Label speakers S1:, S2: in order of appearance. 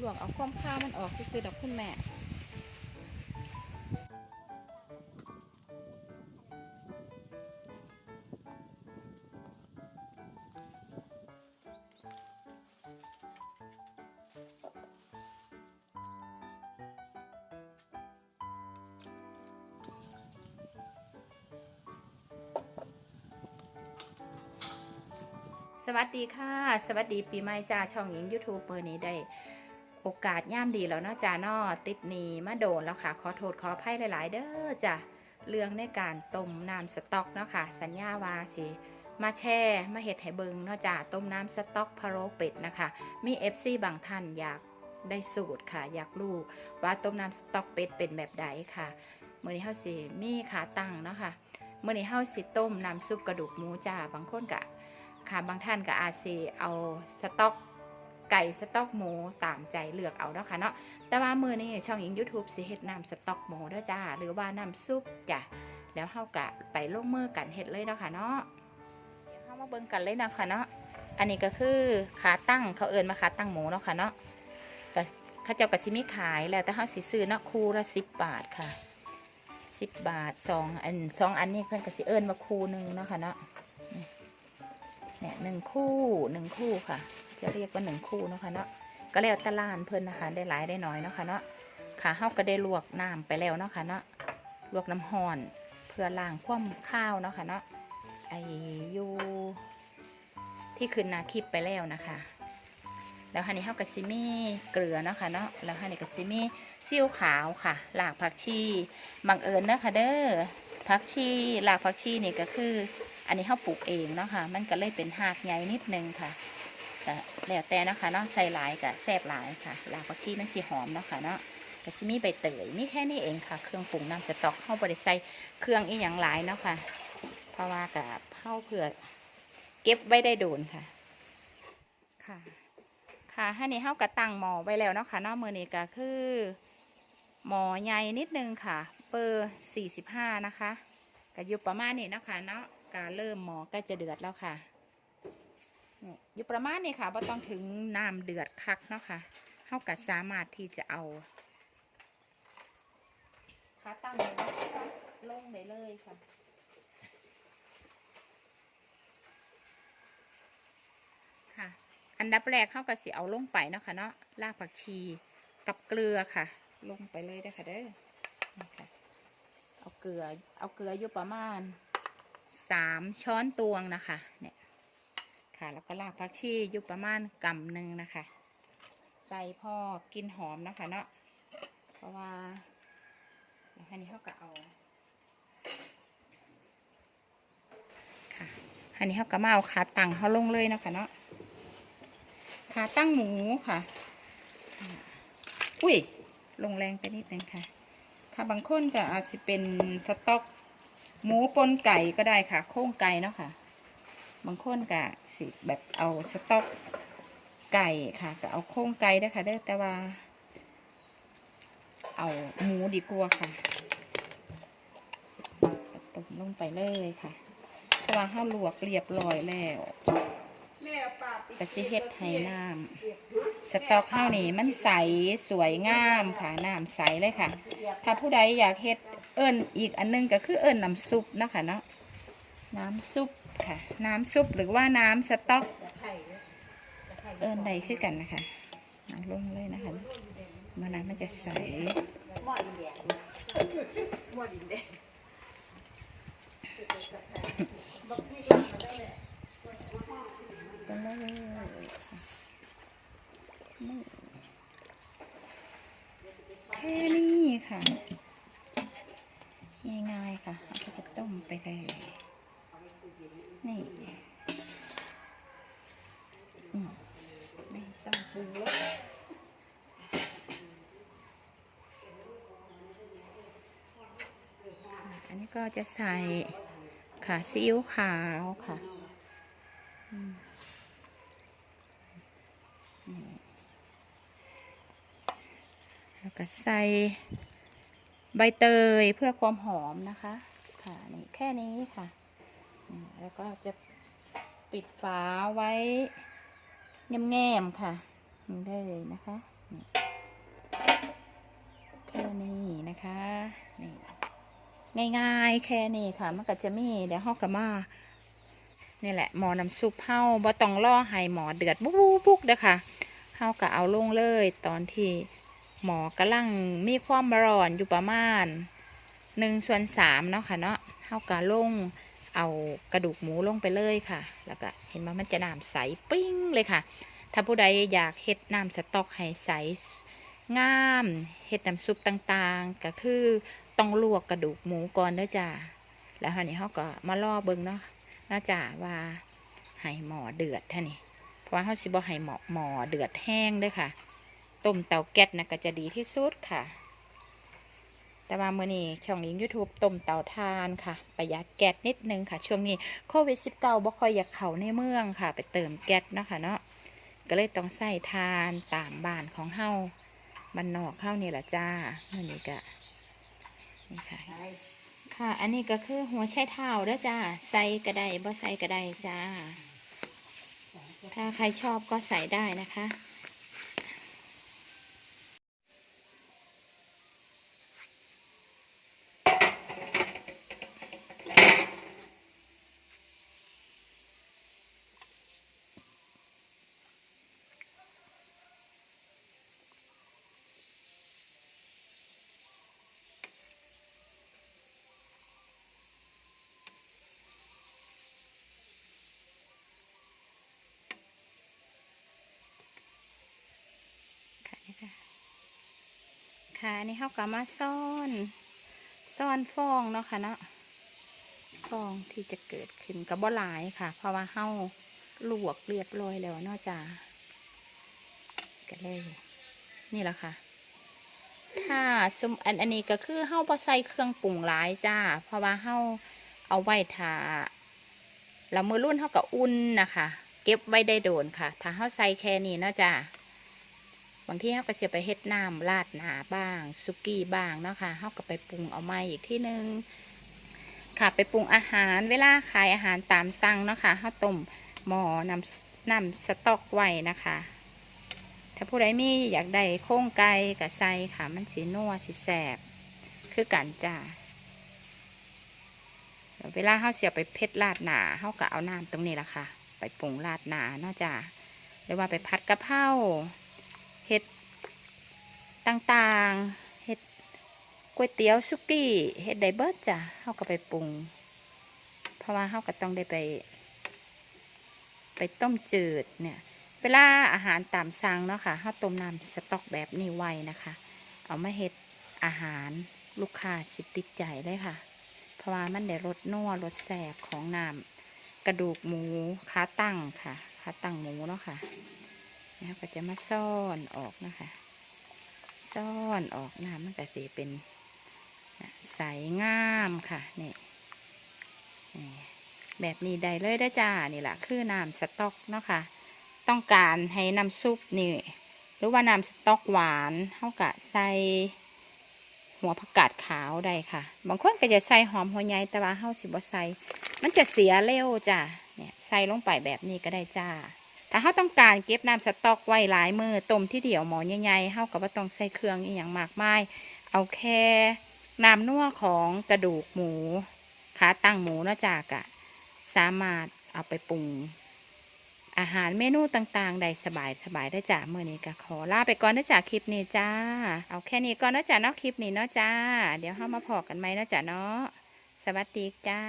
S1: ลวกเอาความข้าวมันออกซื้อดอกคุณแม่สวัสดีค่ะ สวัสดีปีใหม่จ้าช่องหญิงยูทูบเบอร์นี้ได้ โอกาสย่ามดีแล้วเนาะจ้าเนาะติดหนีมาโดนแล้วค่ะ ขอโทษขออภัยหลาย ๆ เด้อจ้ะเรื่องในการต้มน้ำสต๊อกเนาะค่ะ สัญญาวาสิมาแช่มาเห็ดให้เบิงเนาะจ้าต้มน้ำสต๊อกพะโล้เป็ดนะคะ มีเอฟซีบางท่านอยากได้สูตรค่ะ อยากรู้ว่าต้มน้ำสต๊อกเป็ดเป็นแบบใดค่ะเมื่อนี้เฮาสิมีขาตั้งเนาะค่ะเมื่อนี้เฮาสิต้มน้ำซุปกระดูกหมูจ้าบางคนกะค่ะบางท่านก็อาจสิเอาสต๊อก ไก่สต๊อกหมูตามใจเลือกเอาเนาะค่ะเนาะแต่ว่ามือนี้ช่องอิง YouTube สิเฮ็ดน้ำสต๊อกหมูเด้อจ้า หรือว่าน้ำซุปจ้ะแล้วเฮากะไปลงมือกันเฮ็ดเลยเนาะค่ะเนาะเดี๋ยวเฮามาเบิ่งกันเลยเนาะค่ะเนาะอันนี้ก็คือขาตั้งเขาเอิ้นมาขาตั้งหมูเนาะค่ะเนาะก็เขาเจ้าก็สิมีขายแล้วแต่เฮาสิซื้อเนาะคู่ละ10บาทค่ะ10บาทสองอันสองอันนี้เพิ่นก็สิเอิ้นมาคู่หนึงเนาะค่ะเนาะเนี่ยหนึ่งคู่หนึ่งคู่ค่ะ จะเรียกว่าหนึ่งคู่เนาะคะเนาะก็แล้วแตลานเพิ่นนะคะได้หลายได้น้อยเนาะค่ะเนาะค่ะเฮาก็ได้ลวกน้ำไปแล้วเนาะค่ะเนาะลวกน้ำห้อนเพื่อล้างความข้าวเนาะค่ะเนาะไออยูที่คืนนาคลิปไปแล้วนะคะ แล้วฮันนี้เฮากับซิมี่เกลือเนาะค่ะเนาะแล้วฮันนี้กับซิมี่ซีอิ๊วขาวค่ะหลากผักชีบังเอิญเนาะค่ะเด้อผักชีหลากผักชีนี่ก็คือ อันนี้เขาปลูกเองเนาะค่ะมันก็เลยเป็นหากใหญ่นิดนึงค่ะ ก็แล้วแต่นะคะเนาะใส่หลายกับแซ่บหลายค่ะลาผักชีมันสีหอมเนาะค่ะเนาะก็สิมีใบเตยนี่แค่นี้เองค่ะ เครื่องปรุงน้ำสต๊อกเข้าบริใส่เครื่องอีหยังหลายเนาะค่ะ เพราะว่ากับเข้าเผื่อเก็บไว้ได้โดนค่ะ ค่ะ ค่ะให้นี่เข้ากระตั้งหมอไว้แล้วเนาะค่ะเนอกมือนี้ก็คือหมอใหญ่นิดนึงค่ะเบอร์สี่สิบห้านะคะก็อยู่ประมาณนี้นะคะเนาะการเริ่มหมอก็จะเดือดแล้วค่ะ นี่อยู่ประมาณนี้ค่ะว่าต้องถึงน้ำเดือดคักเนาะค่ะเท่ากับสามารถที่จะเอาขาตั้งเลยลงได้เลยค่ะค่ะ อันดับแรกเข้ากับสีเอาลงไปเนาะค่ะเนาะรากผักชีกับเกลือค่ะ ลงไปเลยเด้ค่ะเด้อค่ะเอาเกลือเอาเกลืออยู่ประมาณสามช้อนตวงนะคะเนี่ย แล้วก็รากผักชีอยู่ประมาณกำหนึ่งนะคะ ใส่พอกินหอมนะคะเนาะเพราะว่าอันนี้เขาก็เอาค่ะอันนี้เขาก็มาเอาขาตั้งเขาลงเลยนะคะเนาะขาตั้งหมูค่ะ อุ้ยลงแรงไปนิดนึงค่ะ ค่ะบางคนก็อาจจะเป็นสต๊อกหมูปนไก่ก็ได้ค่ะ โค้งไก่เนาะค่ะ บางคนก็สิแบบเอาสต๊อกไก่ค่ะก็เอาโค้งไก่ได้ค่ะได้อแต่ว่า เอาหมูดีกว่าค่ะตบลงไปเลยค่ะเพราะว่าห้าลวกเรียบร้อยแล้วก็สิเฮ็ดให้น้ำสต๊อกข้าวนี่มันใสสวยงามค่ะน้ำใสเลยค่ะ ถ้าผู้ใดอยากเฮ็ดเอิญอีกอันนึงก็คือเอิญน้ำซุปนะคะเนาะ น้ำซุปค่ะ น้ำซุปหรือว่าน้ำสต๊อกเอิญใดขึ้นกันนะคะเอาลงเลยนะคะมันน้ำมันจะใสไปเลยนี่แค่นี้ค่ะ ง่ายๆค่ะเอาไปต้มไปเลยนี่อืมไม่ต้องปรุงรสอันนี้ ก็จะใส่ค่ะซีอิ๊วขาวค่ะแล้วก็ใส่ใบเตยเพื่อความหอมนะคะ ค่ะนี่แค่นี้ค่ะ แล้วก็จะปิดฝาไว้แง้มๆค่ะ ได้เลยนะคะ แค่นี้นะคะนี่ ง่าย ๆ แค่นี้ค่ะ มันก็จะมีเดี๋ยวฮาก็มานี่แหละหมอน้ำซุปเฮาบ่ต้องรอให้หมอเดือดบุ๊บบุ๊บเด้อค่ะเฮาก็เอาลงเลย ตอนที่หมอกำลังมีความร้อนอยู่ประมาณหนึ่งส่วนสามเนาะค่ะเนาะเฮาก็ลงเอากระดูกหมูลงไปเลยค่ะ แล้วก็เห็นว่ามันจะน้ำใสปิ้งเลยค่ะ ถ้าผู้ใดอยากเฮ็ดน้ำสต๊อกให้ใสงามเฮ็ดน้ำซุปต่างๆ ก็คือ ต้องลวกกระดูกหมูก่อนเด้อจ้าแล้วครานี้เขาก็มาล่อเบิ่งเนาะนะจ้าว่าให้หมอเดือดท่านี่เพราะว่าเขาสิบ่ให้หมอหมอเดือดแห้งด้วยค่ะ ต้มเตาแก๊สนะก็จะดีที่สุดค่ะ แต่ว่าเมื้อนี้ช่องลิงยูทูบต้มเตาทานค่ะ ประหยัดแก๊สนิดนึงค่ะ ช่วงนี้โควิด19บ่ค่อยอยากเข้าในเมืองค่ะ ไปเติมแก๊สเนาะค่ะเนาะก็เลยต้องใส่ทานตามบ้านของเฮามันนอกเข้านี่แหละจ้าอันนี้ก็ นี่ค่ะค่ะ อันนี้ก็คือหัวไชเท้าเด้วจ้า ใส่ก็ไดบ่ใส่ก็ไดจ้า ถ้าใครชอบก็ใส่ได้นะคะ นนี่เขาก็มาซ่อน ซ่อนฟองเนาะค่ะเนาะฟองที่จะเกิดขึ้นกับบ่หลายค่ะ เพราะว่าเฮาลวกเรียบร้อยแล้วนอกจากกันเลยนี่แหละค่ะถ้าสมอันอันนี้ก็คือเฮาบ่ใส่เครื่องปรุงหลายจ้า เพราะว่าเฮาเอาไว้ทาแล้วมือรุ่นเฮาก็อุ่นนะคะ เก็บไว้ได้โดนค่ะ ถ้าเฮาใส่แค่นี้นาะจ้า บางทีเขาก็จะไปเฮ็ดน้ำราดหนาบ้างสุกี้บ้างเนาะค่ะเขาก็ไปปรุงเอามาอีกที่หนึ่งค่ะไปปรุงอาหารเวลาขายอาหารตามสั่งเนาะค่ะเขาต้มหมอนำนำสต๊อกไว้นะคะ ถ้าผู้ใดมีอยากได้โค้งไก่กับไส้ค่ะ มันสีนัวสีแสบคือกันจ้าเวลาเขาเสียไปเพชรราดหนาเขาก็เอาน้ำตรงนี้แหละค่ะ ไปปรุงราดหนาเนาะจ้าหรือว่าไปพัดกะเพรา ห็ดต่างๆ เห็ดก๋วยเตี๋ยวซุกี้ เห็ดไดเบิร์ดจ้ะเขาก็ไปปรุง เพราะว่าเขาก็ต้องได้ไป ไปต้มจืดเนี่ย เวลาอาหารตามสั่งเนาะค่ะเขาต้มน้ำสต๊อกแบบนี้ไว้นะคะ เอามาเห็ดอาหารลูกค้าสิติดใจเลยค่ะ เพราะว่ามันได้รสนัวรสแสบของน้ำกระดูกหมูขาตั้งค่ะขาตั้งหมูเนาะค่ะ นะก็จะมาซ่อนออกนะคะ ซ่อนออกน้ำมันก็จะเป็นใสงามค่ะนี่แบบนี้ได้เลยได้จ้านี่แหละคือน้ำสต๊อกเนาะค่ะ ต้องการให้น้ำซุปนี่หรือว่าน้ำสต๊อกหวานเท่ากับใส่หัวผักกาดขาวได้ค่ะ บางคนก็จะใส่หอมหัวใหญ่แต่ว่าเฮาสิบ่ใส่มันจะเสียเร็วจ้ะเนี่ยใส่ลงไปแบบนี้ก็ได้จ้า ถ้าเขาต้องการเก็บน้ำสต๊อกไว้หลายมือต้มที่เดี่ยวหมอใหญ่ๆเขาก็บ่ต้องใส่เครื่องอย่างมากมาย เอาแค่น้ำนัวของกระดูกหมูขาตั้งหมูเนาะจากอะสามารถเอาไปปรุง อาหารเมนูต่างๆ ได้สบายสบายได้จ้าเมื่อนี้ก็ขอลาไปก่อนนะจ้าคลิปนี้จ้า เอาแค่นี้ก่อนนะจ้าเนาะคลิปนี้เนาะจ้า เดี๋ยวเข้ามาพอกันไหมนะจ้าเนาะสวัสดีจ้า